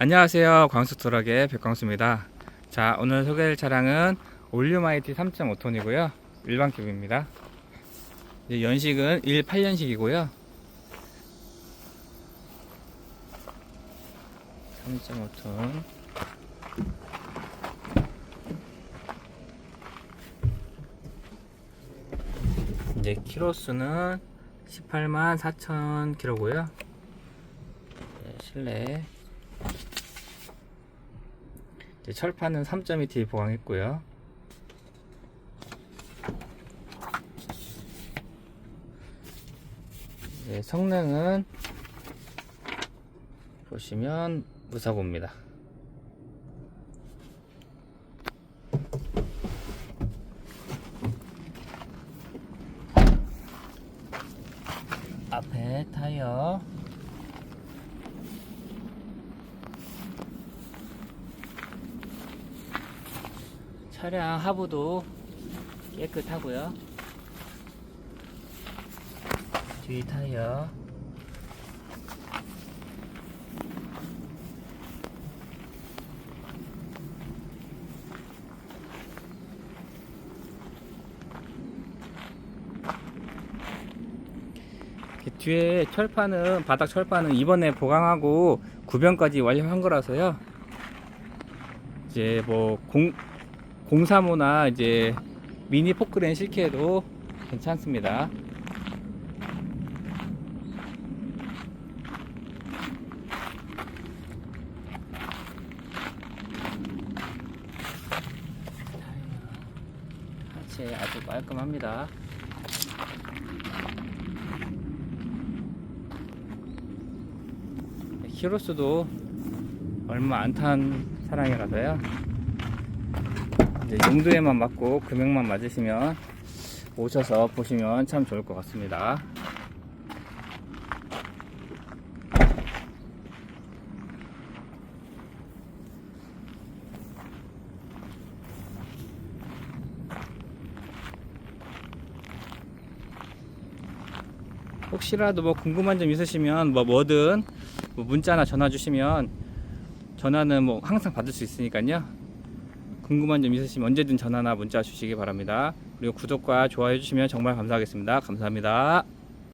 안녕하세요. 광수토락의 백광수입니다. 자, 오늘 소개할 차량은 올류마이티 3.5톤이고요. 일반 큐브입니다. 이제 연식은 18년식이고요. 3.5톤. 이제 키로수는 18만 4천 킬로고요. 네, 실내 철판은 3.2T 보강했고요. 네, 성능은 보시면 무사고입니다. 앞에 타이어 차량 하부도 깨끗하고요. 뒤 타이어 뒤에 철판은 바닥 철판은 이번에 보강하고 구변까지 완료한 거라서요. 이제 뭐 공, 035나 이제 미니 포크레인 실기에도 괜찮습니다. 하체 아주 깔끔합니다. 키로수도 얼마 안 탄 사랑이라서요. 용도에만 맞고 금액만 맞으시면 오셔서 보시면 참 좋을 것 같습니다. 혹시라도 뭐 궁금한 점 있으시면 뭐 뭐든 뭐 문자나 전화 주시면 전화는 뭐 항상 받을 수 있으니까요. 궁금한 점 있으시면 언제든 전화나 문자 주시기 바랍니다. 그리고 구독과 좋아요 해주시면 정말 감사하겠습니다. 감사합니다.